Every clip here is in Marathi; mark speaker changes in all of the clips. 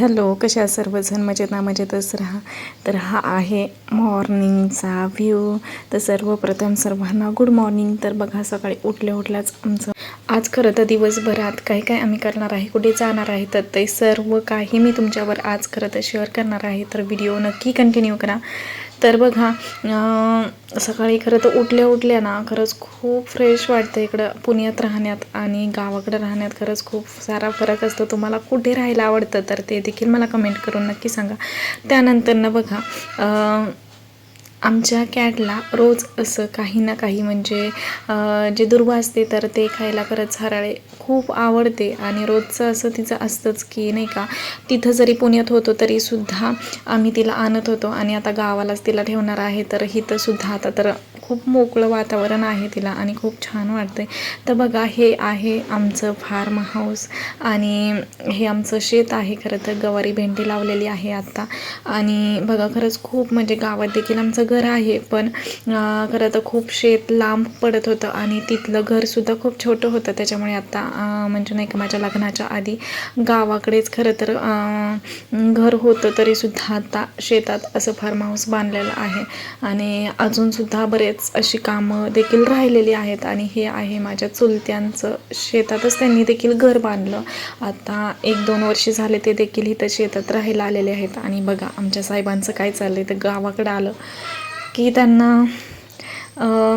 Speaker 1: हॅलो कशा सर्वजण? मजेत ना मजेतच राहा. तर हा आहे मॉर्निंगचा व्ह्यू. तर सर्वप्रथम सर्वांना गुड मॉर्निंग. तर बघा सकाळी उठल्या उठल्याच आमचं आज खरं तर दिवसभरात काय काय आम्ही करणार आहे कुठे जाणार आहे तर ते सर्व काही मी तुमच्यावर आज खरं तर शेअर करणार आहे. तर व्हिडिओ नक्की कंटिन्यू करा. तर बघा सकाळी खरं तर उठल्या उठल्या ना खरंच खूप फ्रेश वाटतं इकडं पुण्यात राहण्यात आणि गावाकडे राहण्यात खरंच खूप सारा फरक असतो. तुम्हाला कुठे राहायला आवडतं तर ते देखील मला कमेंट करून नक्की सांगा. त्यानंतर ना बघा आमच्या कॅटला रोज असं काही ना काही म्हणजे जे दुर्वा असते तर ते खायला खरंच हराळे खूप आवडते. आणि रोजचं असं तिचं असतंच की नाही का तिथं जरी पुण्यात होतो तरीसुद्धा आम्ही तिला आणत होतो. आणि आता गावालाच तिला ठेवणार आहे तर हिथंसुद्धा आता तर खूप मोकळं वातावरण आहे तिला आणि खूप छान वाटतं तर बघा हे आहे आमचं फार्म हाऊस आणि हे आमचं शेत आहे. खरं तर गवारी भेंडी लावलेली आहे आत्ता आणि बघा खरंच खूप म्हणजे गावात देखील आमचं घर आहे पण खरं तर खूप शेत लांब पडत होतं आणि तिथलं घरसुद्धा खूप छोटं होतं. त्याच्यामुळे आत्ता म्हणजे नाही का माझ्या लग्नाच्या आधी गावाकडेच खरं तर घर होतं तरीसुद्धा आता शेतात असं फार्म हाऊस बांधलेलं आहे. आणि अजूनसुद्धा बरेच अशी कामं देखील राहिलेली आहेत आणि हे आहे माझ्या चुलत्यांचं शेतातच त्यांनी देखील घर बांधलं. आता एक दोन वर्ष झाले ते देखील इथं शेतात राहायला आलेले आहेत आणि बघा आमच्या साहेबांचं काय चाललं आहे तर गावाकडं आलं की त्यांना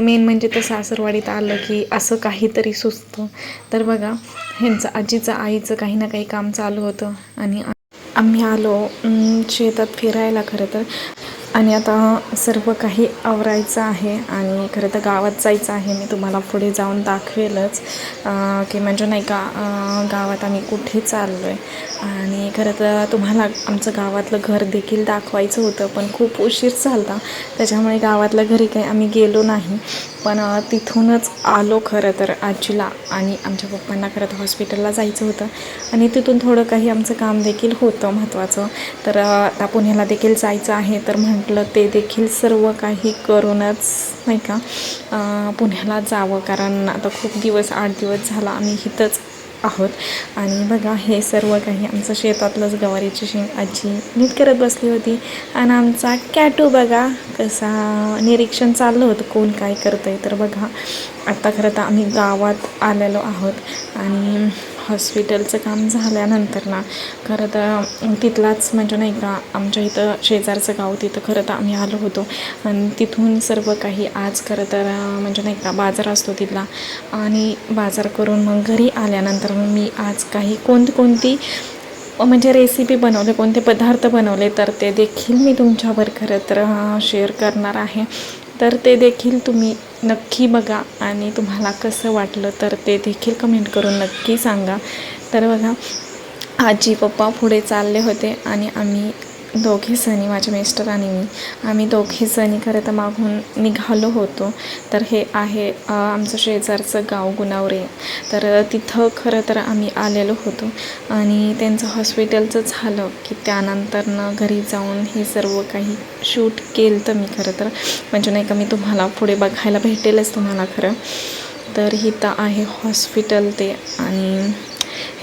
Speaker 1: मेन म्हणजे तर सासरवाडीत आलं की असं काहीतरी सुचतं. तर बघा ह्यांचं आजीचं आईचं काही ना काही काम चालू होतं आणि आम्ही आलो शेतात फिरायला खरं तर. आणि आता सर्व काही आवरायचं आहे आणि खरं तर गावात जायचं आहे. मी तुम्हाला पुढे जाऊन दाखवेलच की म्हणजे नाही का गावात आम्ही कुठे चाललो आहे आणि खरं तर तुम्हाला आमचं गावातलं घर देखील दाखवायचं होतं पण खूप उशीर झाला. त्याच्यामुळे गावातल्या घरी काही आम्ही गेलो नाही. पण तिथूनच आलो खरं तर आजीला आणि आमच्या पप्पांना खरं तर हॉस्पिटलला जायचं होतं. आणि तिथून थोडं काही आमचं काम देखील होतं महत्त्वाचं. तर आता पुण्याला देखील जायचं आहे. तर म्हण म्हटलं ते देखील सर्व काही करूनच नाही का पुण्याला जावं. कारण आता खूप दिवस आठ दिवस झाला आम्ही इथंच आहोत. आणि बघा हे सर्व काही आमचं शेतातलंच गवारीची शेंग आजी नीट करत बसली होती. आणि आमचा कॅटू बघा कसा निरीक्षण चाललं होतं कोण काय करतं आहे तर बघा आत्ता खरं तर आम्ही गावात आलेलो आहोत. आणि हॉस्पिटलचं काम झाल्यानंतर ना खरं तर तिथलाच म्हणजे नाही का आमच्या इथं शेजारचं गाव तिथं खरं तर आम्ही आलो होतो. आणि तिथून सर्व काही आज खरं तर म्हणजे नाही का बाजार असतो तिथला. आणि बाजार करून मग घरी आल्यानंतर मग मी आज काही कोणकोणती म्हणजे रेसिपी बनवले कोणते पदार्थ बनवले तर ते देखील मी तुमच्यावर खरं तर शेअर करणार आहे. तर ते देखील तुम्ही नक्की बघा आणि तुम्हाला कसं वाटलं तर ते देखील कमेंट करून नक्की सांगा. तर बघा आजी पप्पा पुढे चालले होते आणि आम्ही दोघे जणी माझे मिस्टर आणि मी. आम्ही दोघे जणी खरं तर मागून निघालो होतो. तर हे आहे आमचं शेजारचं गाव गुणावरे. तर तिथं खरं तर आम्ही आलेलो होतो. आणि त्यांचं हॉस्पिटलचं झालं की त्यानंतरनं घरी जाऊन हे सर्व काही शूट केलं तर मी खरं तर. म्हणजे नाही का मी तुम्हाला पुढे बघायला भेटेलच तुम्हाला खरं. तर हिथं आहे हॉस्पिटल ते आणि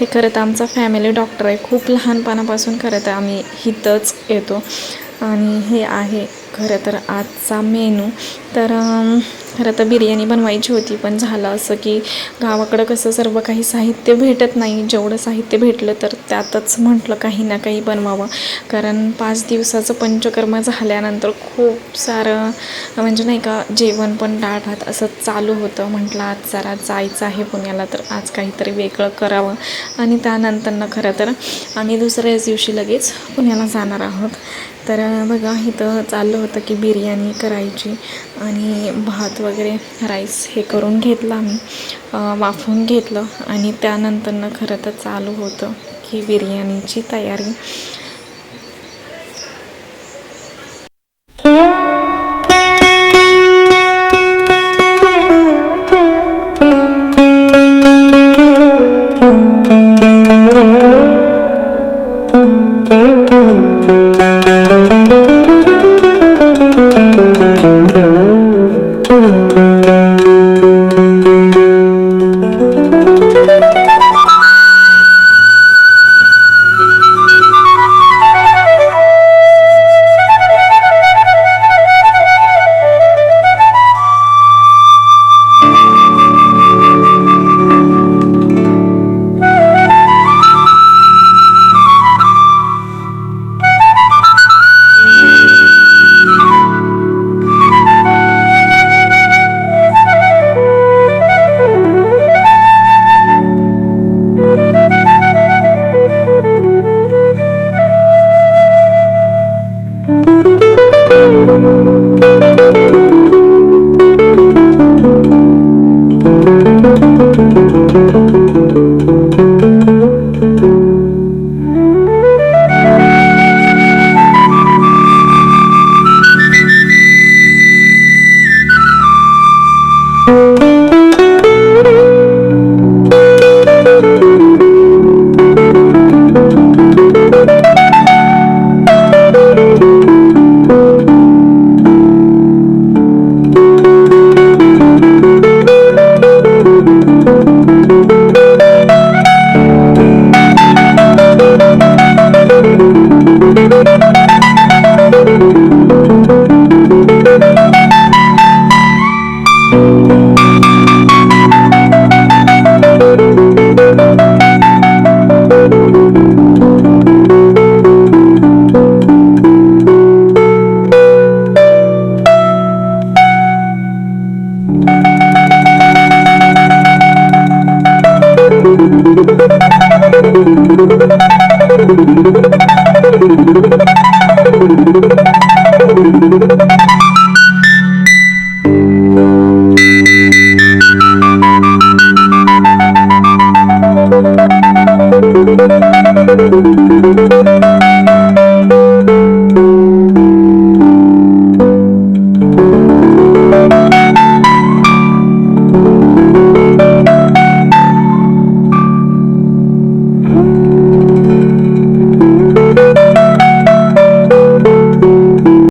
Speaker 1: हे खरं तर आमचा फॅमिली डॉक्टर आहे. खूप लहानपणापासून खरं तर आम्ही इथंच येतो. आणि हे आहे खरं तर आजचा मेनू. तर खरं तर बिर्याणी बनवायची होती पण झालं असं की गावाकडं कसं सर्व काही साहित्य भेटत नाही. जेवढं साहित्य भेटलं तर त्यातच म्हटलं काही ना काही बनवावं. कारण पाच दिवसाचं पंचकर्म झाल्यानंतर खूप सारं म्हणजे नाही का जेवण पण डाळ भात असं चालू होतं. म्हटलं आज जरा जायचं आहे पुण्याला तर आज काहीतरी वेगळं करावं. आणि त्यानंतरनं खरं तर आम्ही दुसऱ्याच दिवशी लगेच पुण्याला जाणार आहोत. तर बघा इथं चाललं होतं की बिर्याणी करायची आणि भात वगैरे राईस हे करून घेतलं आम्ही. वाफून वाफवून घेतलं आणि त्यानंतरनं खरं तर चालू होतं की बिर्याणीची तयारी.